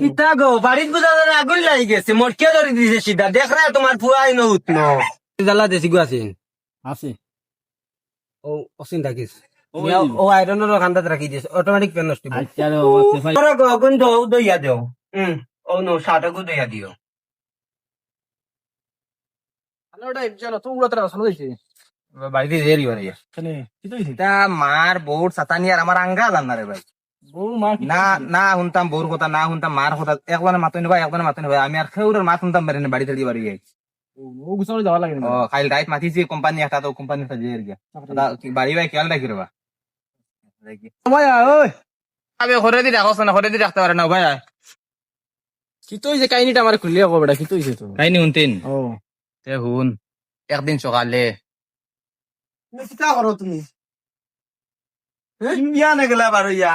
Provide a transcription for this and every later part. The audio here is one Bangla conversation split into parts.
কিতা গো বাড়িত বুঝা ধরে আগুন লাগি গেছে। মরকে ধরে দিছে সিধা? দেখ রে তোমার ফুয়াই ন। জ্বালা দেশি গো আছেন আছে ও অসিন থাকিস। ও আইরনের খান্দাত রাখি দিস অটোমেটিক ফ্যান নষ্ট আচ্ছা আগুন তো দইয়া দেও। হুম ও নো সাটাকু দইয়া দিও। দিছে দিছে মার বউর সাতানি আর আমার আঙ্গা জানা রে ভাই। না না শুনতাম বউর কথা না শুনতাম মার কথা। একজনে মাতো নিবা একজনে মাতো নিবা আমি আর খেউরের মাত শুনতাম পারি বাড়ি থেকে বাড়ি খাইল রাইত মাতিছি কোম্পানি একটা তো কোম্পানি একটা দিয়ে গিয়া বাড়ি ভাই খেয়াল রাখি রে বা ওই আবে ঘরে দি রাখছ না ঘরে দি রাখতে পারে না ভাই কি তো হইছে কাহিনীটা আমার খুলিয়া কো বেটা কি তো হইছে তো। কাইনি শুনতেন? ও তে শুন একদিন সকালে করো তুমি? ইয়া নে গেলা বারো ইয়া।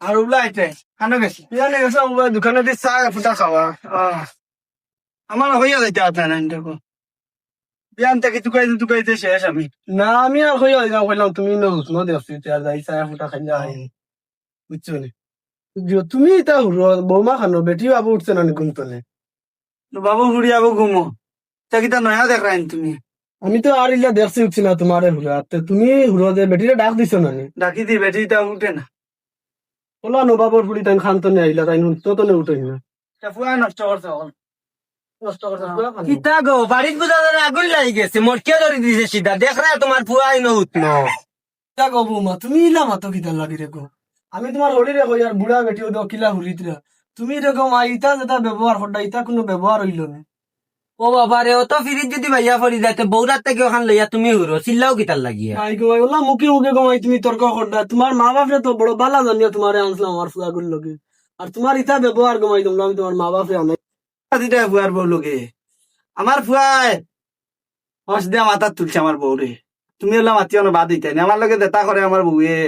আর উলাইতে খানো গেছি নে গেছে দোকানে দি চা ফুটা খাওয়া আহ। আমার হইয়া যাইতে আতা না দেখো বিয়ান থেকে শেষ আমি। না আমি আর হইয়া যাই কইলাম তুমি ন ন দেখছি আর যাই চা ফুটা খাই যাই বুঝছ নি? তুমি এটা হুড়ো বৌমা খানো বেটি বাবু উঠছে না ঘুম তোলে বাবু হুড়ি আবু ঘুমো তা কিতা নয়া দেখ রাইন তুমি। আমি তো আর ইলা দেখছি উঠছি না তোমার তে তুমি হুড়ো যে বেটিরে ডাক দিছো না ডাকি দি বেটি তা উঠে না। ওলা নবাবর ফুড়ি তাই খান তো নে আইলা তাই তো তো নে উঠে না তা ফুয়া নষ্ট করছে হল নষ্ট করছে ফুয়া খানো। কিতা গো বাড়িত বুঝা ধরে আগুন লাগি গেছে মরকে ধরে দিছে সিধা দেখ রে তোমার ফুয়াই নহুত ন। তা গো বৌমা তুমি ইলা মাতো কিতা লাগি রে গো আমি তোমার কই আর বুড়া বেটি ও কিলা হুরিতরা তুমি যেটা ব্যবহার ইটা কোনো ব্যবহার হইল না? ও বাবা রে অত ফিরিত যদি ভাইয়া ফরি যাইতে বৌরাত থেকে ওখান লইয়া তুমি হুরো চিল্লাও কিতার লাগিয়া? আই গো ওলা মুখে মুখে গমাই তুমি তর্ক করডা তোমার মা বাপরে তো বড় বালা জানিয়া তোমারে আনছিলাম আমার ফুয়া গুল লগে। আর তোমার ইটা ব্যবহার গমাই দিলাম আমি তোমার মা বাপরে আনাই দিটা ফুয়ার বউ লগে। আমার ফুয়ায় হস দিয়া মাথার তুলছে আমার বউরে। তুমি ওলা মাতিও না বাদ দিতে আমার লগে দেতা করে আমার বউয়ে।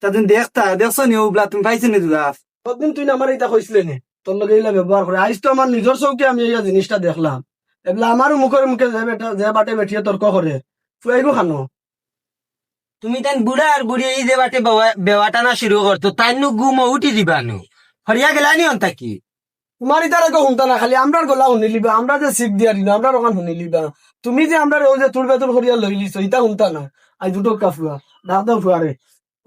তা তুমি দেখতা দেখছ নি ওগুলা তুমি পাইছো নি দুলা কতদিন তুই আমার এটা কইছিলে নি তোর লগে এইলা ব্যবহার করে আজ তো আমার নিজের চৌকে আমি এই জিনিসটা দেখলাম। এগুলা আমারও মুখের মুখে যে বেটা যে বাটে বেঠিয়ে তর্ক করে ফুয়াইগো খানো? তুমি তাই বুড়া আর বুড়ি এই যে বাটে বেওয়াটা না শুরু করতো তাই নু গুম উঠি দিবা দিবানু হরিয়া গেলানি অন্তা কি? তোমার ইতার আগে শুনতা না খালি আমরার গলা শুনি লিবা আমরা যে শিখ দিয়া দিল আমরা ওখান শুনি লিবা। তুমি যে আমরা ও যে তোর বেতর করিয়া লই লিছো ইটা শুনতা না আই দুটো কাফুয়া ডাক দাও ফুয়ারে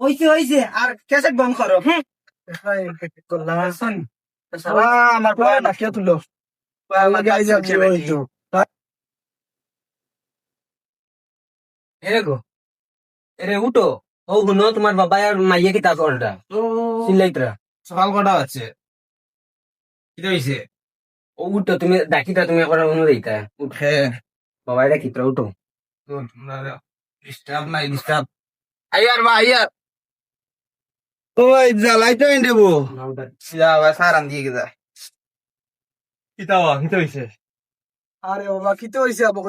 হইছে হইছে আর কেসেট বন্ধ করো হুম আমার ফুয়া ডাকিয়া তুলো লাগে আইজা কি হইতো এরে গো এরে উঠো ও গুনো তোমার বাবা আর মাইয়া কি তা করটা চিল্লাইতরা সকাল কটা আছে কি হইছে। ও উঠো তুমি ডাকিটা তুমি একবার অনু দিতা উঠে। বাবা এটা কিতরা উঠো। ডিস্টার্ব নাই ডিস্টার্ব। আইয়ার বা আইয়ার। ওই জ্বালাইতো দেবো। সারান দিয়ে গেছে কিতাবা কি তো হইছে আরে বাবা কি তো হইছে আবো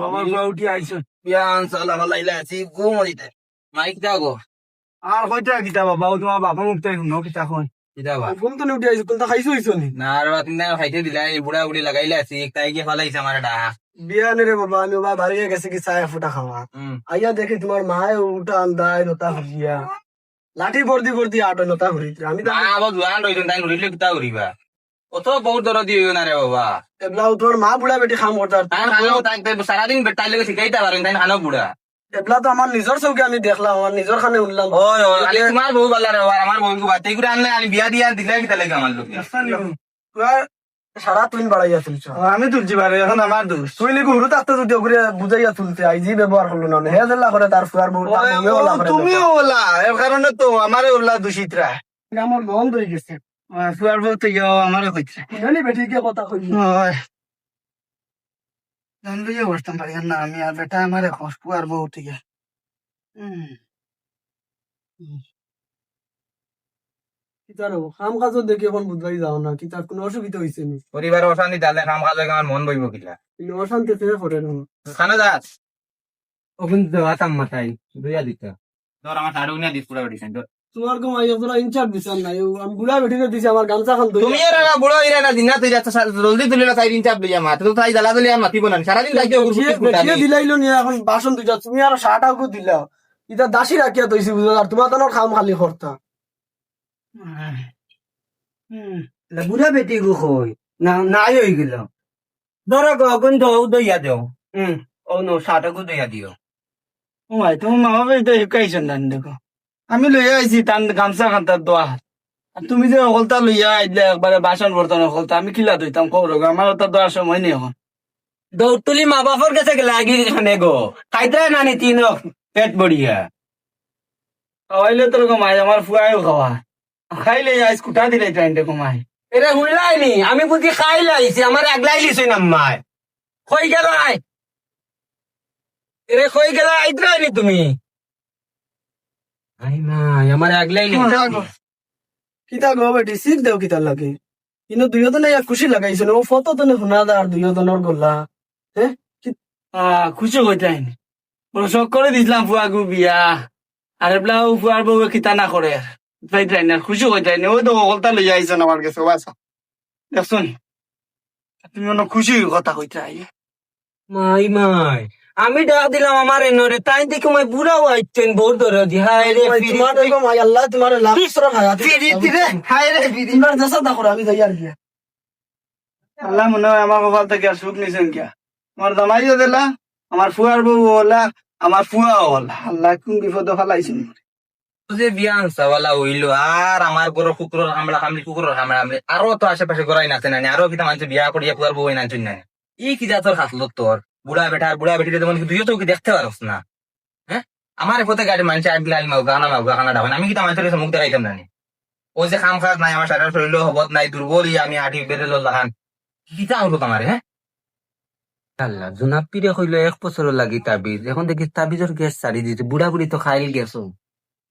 বাবার ফুয়া উঠি আইছো বিয়ান সালা মালাইলা আছি ঘুম দিতে মাইক দাও গো আর কইতা কিতা বাবা ও তোমার বাবা মুখ তাই শুনো কিতা কই কিতা বা ঘুম তো উঠি আইছো কোনটা খাইছো হইছো নি? না আর না খাইতে দিলা এই বুড়া বুড়ি লাগাইলা আছি তাই গিয়ে ফলাইছে আমার ডা বিয়া রে বাবা আমি বাবা বাড়ি গেছে কি চায় ফুটা খাওয়া আইয়া দেখি তোমার মায়ে উঠা আন্দায় নতা ঘুরিয়া লাঠি বর্দি বর্দি আটো নতা ঘুরিতে আমি তো না আবার জোয়ান রইছেন তাই উড়িলে কিতা উড়িবা অত বহুত দরদ দিয়ে না রে বাবা। এবলা তোমার মা বুড়া বেটি খাম করতার সারাদিন তাই লেগে শিখাইতে পারেন তাই খানো বুড়া এবলা তো আমার নিজের চৌকে আমি দেখলাম আমার নিজের খানে উঠলাম ওই ওই খালি তোমার বউ বালা রে আমার বউ বাতে করে আনলে আমি বিয়া দিয়া দিলে কিতা লাগে আমার লোক। সারা তুই বাড়াইয়া তুলছ আমি তুলছি বারে এখন আমার দোষ। তুই লিখু হুরু তাতে যদি ওগুলো বুঝাইয়া তুলতে আই জি ব্যবহার করল না হে জেলা করে তার ফুয়ার বউ তুমি ওলা এর কারণে তো আমার ওলা দূষিতরা আমার বন্ধ হয়ে গেছে। ফুয়ার বউ তো ইয়ো আমারও কইছে। জানি বেটি কে কথা কই ওই জানলে যে বসতাম পারি না আমি আর বেটা আমার ফুয়ার বউ থেকে কিতার কাম কাজ দেখি এখন বুঝবাই যাও না কিতার কোনো অসুবিধা হয়েছে নি? পরিবার অশান্তি তাহলে কাম কাজ আমার মন বইব কিলা। কিন্তু অশান্তি থেকে পড়ে না খানা যাস। ওখান দেওয়া তাম মাথায় দুইয়া দিতে। ধর আমার শাড়ি উনিয়া দিস পুরা বেটিছেন তোমার কম আই তোরা ইনচার্জ দিছান না আমি বুড়া বেটিতে দিছি আমার গামছা খান তুমি এর আগে বুড়ো ইরে না দিনা তুই যাচ্ছ জলদি তুলি না তাই দিন চাপ লইয়া তো তাই দিলে আর মাতিব না সারাদিন লাগছে ওগুলো বেটিয়ে দিলাইলো নি এখন বাসন তুই তুমি আর শাটাও দিলা। ইটা দাসি রাখিয়া তৈছি বুঝো আর তোমার খাম খালি খরতা বুড়া বেটি গো কই? না নাই হয়ে গেল। ধরো গো অগুন তো দইয়া দিও। হুম ও নো সাটাকু দইয়া দিও। ও ভাই তুমি মা না দেখো। আমি লইয়া আইছি তান গামছা খান্তার দোয়া। আর তুমি যে অকলতা লইয়া আইলে একবারে বাসন বর্তন অকলতা আমি কিলা দইতাম রোগ আমার ওটা দোয়ার সময় নেই এখন দৌড় তুলি মা বাপর কাছে গেলে আগে খানে গো। খাইতে নানি তিন পেট বড়িয়া খাওয়াইলে তোর কমাই আমার ফুয়াইও খাওয়া খাইলে আইস কুটা দিলে টাইমটা কমাই। এরে হুনলাই নি আমি বুঝি খাই লাইছি আমার আগলাই লিছই না মায় কই গেল আই। এরে কই গেল আইদ্রাই নি তুমি? আই আমার আগলাই কিতা গো? বেটি শিখ দেও কিতা লাগে। কিন্তু দুইজনে এক খুশি লাগাইছে ও ফটো তো শুনা দা আর দুইজনের গলা হ্যাঁ খুশি হইতাই বড় শখ করে দিছিলাম ফুয়াগু বিয়া। আর এবলাও ফুয়ার বউ কিতা না করে পাইতাই না খুশি হইতাই না ওই তো অকলতা লই আইছেন আমার কাছে বাসা দেখছুন তুমি অনেক খুশি কথা কইতাই মাই মাই। আমি ডাক দিলাম আমার এনরে তাই দেখে মই বুড়া হইছেন বহুত ধরে দি হায় রে তোমার দেখো মাই আল্লাহ তোমার লাখ সর হায়াত ফিরিতি রে হায় রে ফিরি। তোমরা দেশা দেখো আমি যাই আর কি। আল্লাহ মনে হয় আমার কপাল থেকে আর সুখ নিছেন কিয়া আমার জামাইও দিলা আমার ফুয়ার বউ হলা আমার ফুয়া হলা আল্লাহ কোন বিপদ ফেলাইছেন? যে বিয়া আনসাওয়ালা হইল আর আমার গরো কুকুরের হামলা হামলি কুকুরের হামলা হামলি। আরও তো আশেপাশে গড়াই নাচে নানি আরও কিতা মানুষ বিয়া করিয়া পুয়ার বই নাচুন না ই কি তোর হাসলো তোর বুড়া বেটা আর বুড়া বেটি তেমন দুইও তো কি দেখতে পারস না। হ্যাঁ? আমার এপথে গাড়ি মানুষ মাউ গানা মাউ গানা ডাবেন আমি মানুষের কাছে মুখ দেখাইতাম নানি ও যে খাম খাস নাই আমার সারা শরীর হবত নাই দুর্বল ই আমি আটি বেড়ে লাহান কিতা হলো তোমার হ্যাঁ? আল্লাহ জুনাব পিরে কইলো এক বছর লাগি তাবিজ। এখন দেখি তাবিজের গ্যাস ছাড়ি দিতে বুড়া বুড়ি তো খাইল গেছো।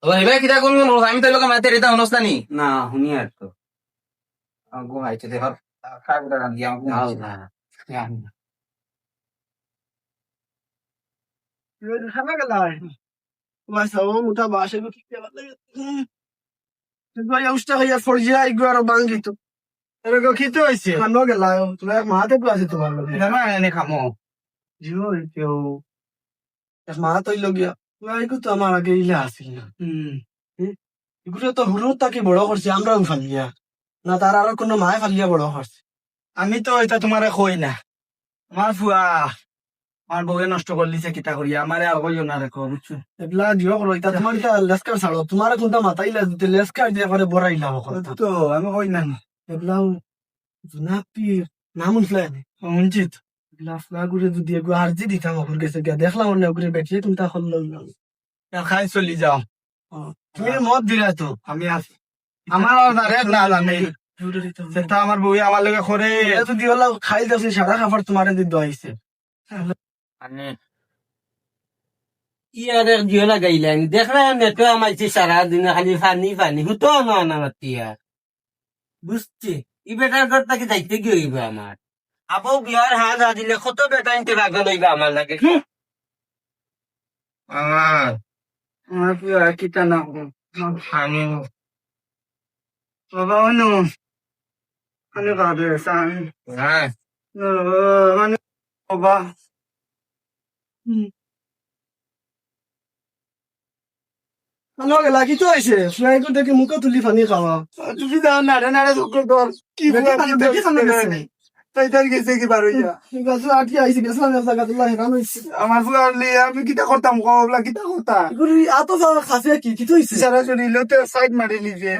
এবার কোন আমি তো লোক মাতে রেতা অনুষ্ঠানি না শুনি আর তো। গো হাইতে গো কি একবার উস্তা হইয়া ফরজিয়া একবার বাঙ্গি তো এরকম খিতে হইছে খানো গেলা তুমি এক মাহাতে তো আছে তোমার লগে না এনে খামো জিও কেউ এক মাহাত হইল গিয়া এগুলো তো আমার আগে ইলা আসিল না এগুলো তো হুরুর তাকে বড় করছে আমরাও ফালিয়া না তার আরও কোনো মায় ফালিয়া বড় করছে আমি তো এটা তোমারে কই না আমার ফুয়া আমার বউয়ে নষ্ট করলিছে কিতা করিয়া আমারে আর কইও না রেখো বুঝছ? এগুলা জিও করো এটা তোমার এটা লেসকার ছাড়ো তোমার কোনটা মাথাইলা দিতে লেসকার দিয়ে করে বড়াইলা তো আমি কই না এগুলাও জুনাপি নাম উঞ্চিত এগুলা ফুয়া ঘুরে যদি এগুলো আর জি দিতাম ওর গেছে গিয়া দেখলাম অন্য ঘুরে বেঠিয়ে তুমি তা হল খাই চলি যাও। তুমি মত দিলা তো আমি আছি আমার আর দাঁড়ে না জানে। সেটা আমার বউ আমার লগে করে যদি হলো খাই যাচ্ছে সারা খাবার তোমার দিতে আইছে মানে ইয়ার এক জিও লাগাইলেন দেখলাম নেটো আমাইছে সারা দিন খালি ফানি ফানি হুতো না না মাতিয়া বুঝছি ই বেটার ঘর তাকে যাইতে কি হইব আমার আবৌ বিয়ার হাত দিলে কত বেটা ইনতে রাখা লইবা আমার লাগে আমার আমার প্রিয় কিটা না। আমি বাবা অনু আমি কাঁদে সান হ্যাঁ মানে বাবা গেলা কি তো আইছে ফ্লাই করে দেখি মুখে তুলি ফানি খাওয়া তুমি দাও নাড়ে নাড়ে চক্কর তোর কি দেখি সামনে গেছে তাই তার গেছে কি বার হইয়া ঠিক আছে আটি আইছে গেছিলাম একটা গাতুল্লাহ হেরান হইছে আমার ফুয়ার লি আমি কিটা করতাম কবলা কিটা করতা এগুলি আত খাসে কি কি তো হইছে সারা চলি লতে সাইড মারি লিজে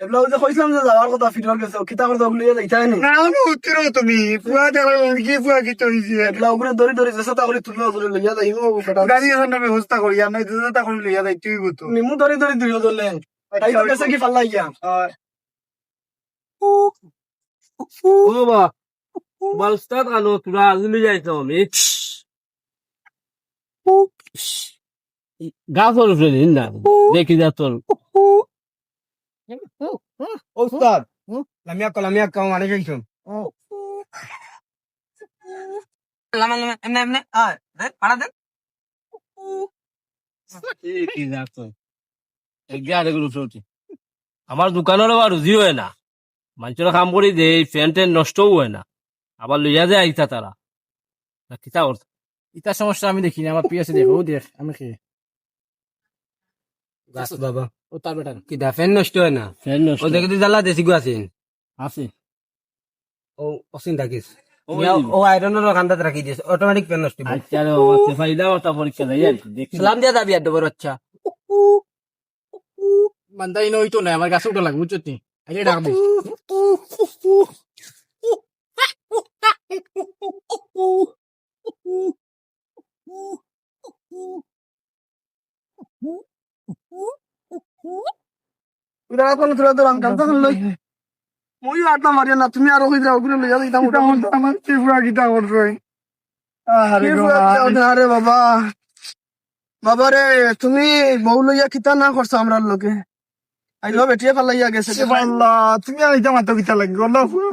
এবলা যে কইছিলাম যে যাওয়ার কথা ফিটর গেছে কিতা করতে ওগুলি যাইতাই নি। না উত্তর তুমি দেখা কি ফুয়া কি তো হইছে এবলা উপরে দড়ি দড়ি যেসা তা করে তুললো ধরে লইয়া যাইবো গাড়ি এখন ব্যবস্থা করি আর নাই দুজা তা করে লইয়া যাই তুই গুতো নিমু দড়ি দড়ি দুইও ধরলেন তাই তো গেছে কি ফাল্লাই গিয়া ও বা তোমার উস্তাদ আনো আজলি যাইতো আমি। গাছর উপরে দিন না। দেখি যা তোর ওস্তাদ লামিয়া কো লামিয়া কো মানে কইছো লামা লামা এমনে এমনে আ দে পাড়া দে কি উঠে আমার দোকানের আবার রুজি হয় না মানুষের কাম করি দে ফ্যান টেন নষ্টও হয় না আবার লইয়া যায় আইতা তারা না কিতা করত ইটা সমস্যা আমি দেখিনি আমার পিয়াসে দেখো দেখ আমি গাছ বাবা ও তার বেটার কিতা ফ্যান নষ্ট হয় না? ফ্যান নষ্ট ও দেখে জ্বালা দেশি গু আছেন। আছে। ও অসিন থাকিস ও ও আয়রনের কান্দাত রাখি দিয়েছে অটোমেটিক ফ্যান নষ্ট হইব। আচ্ছা রে বাবা ফাইদা ওটা পরীক্ষা দেয় আর কি দেখছি সালাম দিয়া যাবি আর ডবর আচ্ছা। বান্দাই নই তো না আমার কাছে ওটা লাগবে বুঝছ তুই আইলে ডাকবি তোরা কোন তোরা তোর আঙ্কাল তখন লই মই আটটা মারিয়া না তুমি আরও কইরা ওগুলো লইয়া দিতাম ওটা আমার ত্রিপুরা গীতা করছই আরে আরে বাবা বাবা। রে তুমি বউ লইয়া কিতা না করছ আমরার লোকে আইলো বেটিয়ে ফালাইয়া গেছে আল্লাহ তুমি কিতা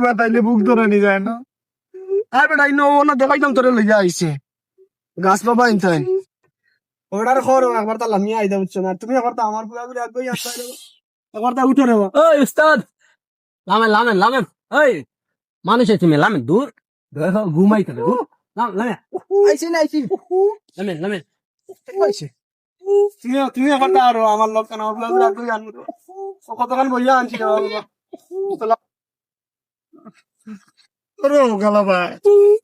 বাতাইলে বুক ধরে নি যায় না? আর বেটা ইনো ও না দেখাইতাম তোরে লইয়া আইছে গাছ বাবা ইনতাই ওটার খর একবার তা লামিয়া আইদা বুঝছ না। তুমি একবার তা আমার পুরা আগই আসতে একবার তা উঠো রে ওই উস্তাদ! লামেন লামেন লামেন! ওই মানুষ আছে মে লামেন দূর। ঘুমাই থাকে দূর। লামেন। আইছে না আইছে। লামেন লামেন। আইছে? তুমি তুমি একবার তা আরও আমার লোক কেন আমার পুরা করে আগই আনব ও কতক্ষণ বইয়া আনছি রে বাবা। ওরে গালা ভাই।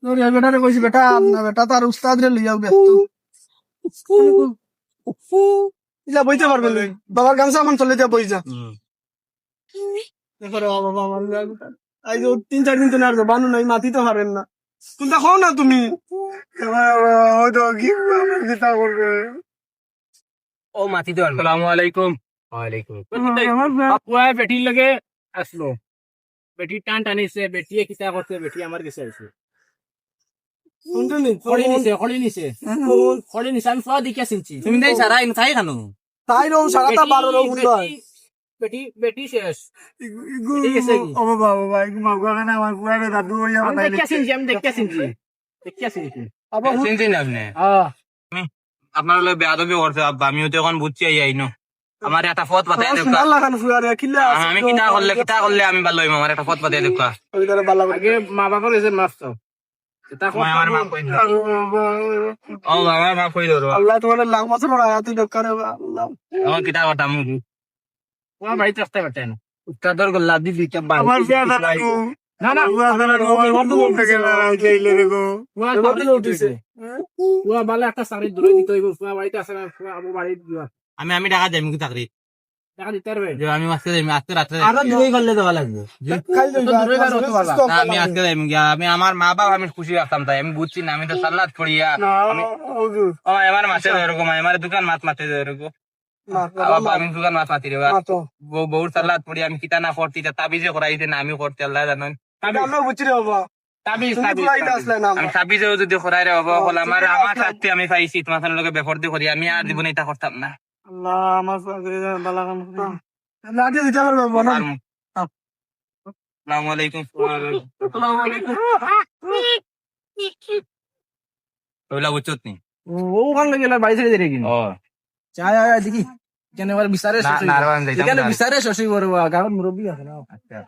তোর এই বেটারে কইছি বেটা আপনার বেটা তার উস্তাদ রে লইয়াও ব্যস্ত। ইলা বইতে পারবে লই। বাবার গামছা এখন চলে যা বই যা বাবা আমার আই তিন চার দিন তো আর বানু নাই মাতি তো পারেন না। তুমি খাও না তুমি? হয়তো কি কিতা করবে। ও মাটি দেওয়ার আসসালামু আলাইকুম। ওয়ালাইকুম আপুয়া বেটির লগে আসলো। বেটি টান টানিছে বেটিয়ে কিতা করছে বেটি আমার কাছে আসছে তুমি দেই সারা খানো। তাই রো সারাটা বারো রো বেটি বেটি শেষ। ইগু ঠিক আছে কি? ও বাবা বাবা ইগু মাগুয়া কেন আমার কুয়ারে দাদু হইয়া আমি আবার আপনি? আপনার বেয়াদবি আব্বা। আমিও তো এখন বুঝছি আই আইনো। আমার একটা পথ পাতাই দেখা আমি কিতা করলে কিতা করলে আমি ভালো হইম আমার একটা পথ পাতাই দেখা আগে মা বাবার এসে মাফ চাও। আল্লাহ তোমার লাখ বছর আয়াতি দরকার আল্লাহ। আমার বাড়িতে আসতে পারতেন। গল্লা দিবি কে আমার না না। দিবা আমি আমি টাকা যাইম কি চাকরি? আমি আজকে যাইম আজকে রাত্রে আরও দূরে দেওয়া লাগবে। আমি আজকে যাইম আমি আমার মা বাবা আমি খুশি রাখতাম তাই। আমি বুঝছি না আমি তো সাল্লাত পড়িয়া আমার মাছে এরকম আমার দোকান মাছ মাতে এরকম। আমি দোকান মাছ মাতি বউর সাল্লাত পড়ি আমি কিতা না করতি তাবিজে করাইতে না আমি করতে আল্লাহ জানেন। আমরা বুঝছি রে বাবা। তাবিজ তুমি তাবিজ পুরা এটা আসলে না আমি তাবিজেও যদি করাই রে বাবা বলে আমার আমার থাকতে আমি পাইছি তোমার লগে বেফর্দি করি আমি আর জীবনে এটা করতাম না। আল্লাহ আমার সাথে বালা কাম করে। লাঠি দিতে পারবে বাবা না আর আসসালামু আলাইকুম আসসালামু আলাইকুম ওইলা বুঝছত নি? ও ওখান লাগে বাড়ি ছেড়ে দিয়ে কিনা ও আয় দেখি। কেন এবার বিচারে না নারবান যাইতাম না। বিচারে শশী মুরব্বী আছে না। আচ্ছা।